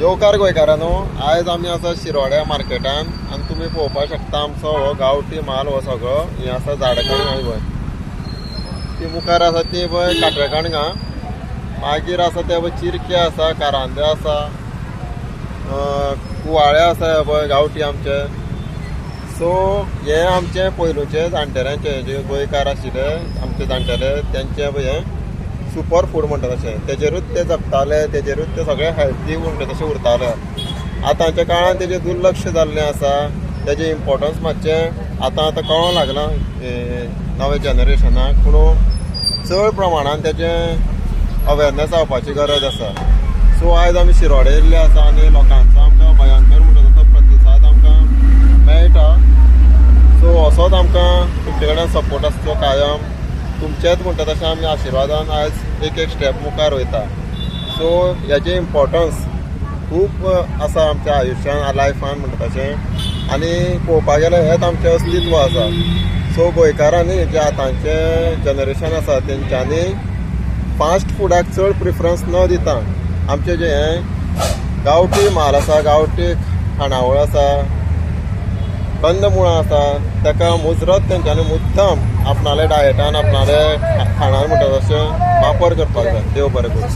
येवकार गोंयकारांनो आयज आमी आसा शिरोड्या मार्केटान आनी तुमी पळोवपाक शकता आमचो हो गांवठी माल हो सगळो हे आसा हाय पळय ती मुखार आसा ती पळय काटळकणगां मागीर आसा ते पळय चिरके आसा कारांदे आसा कुवाळे आसा हे पळय गांवठी आमचे. सो हे आमचे पयलुचे जाणटेल्यांचे जे गोंयकार आशिल्ले आमचे जाणटेले त्यांचे पळय हें सुपर फूड म्हणटा तशें तेजेरूच ते जगताले तेजेरूच ते सगळे हेल्थी म्हणटा तशें उरताले. आतांच्या काळान तेजें दुर्लक्ष जाल्लें आसा तेजें इम्पोर्टन्स मातशें आतां आतां कळोंक लागलां. हे नवे जनरेशनाक पूण चड प्रमाणान तेजें अवेरनेस जावपाची गरज आसा. सो आयज आमी शिरोडे येयल्ले आसा आनी लोकांचो आमकां भयंकर म्हणटा तसो प्रतिसाद आमकां मेळटा. सो असोच आमकां तुमचे कडेन सपोर्ट आसचो कायम. तुमचेच म्हणटा तशें आमी आशिर्वादान आयज एक एक स्टेप मुखार वयता. सो हेजें इम्पोर्टन्स खूब आसा आमच्या आयुश्यान लायफान म्हणटा तशें आनी पळोवपाक गेल्यार हेंच आमचें अस्तित्व आसा. सो गोंयकारांनी जे आतांचें जनरेशन आसा तेंच्यांनी फास्ट फुडाक चड प्रिफरन्स न दिता. आमचें जें हें गांवठी म्हाल आसा गांवठी खाणावळ आसा कंदमुळां आसा ताका मुजरत तेंच्यांनी मुद्दम आपणाले डायटान आपणाले खाणान म्हणटा तशें वापर करपाक जाय. देव बरें करूं.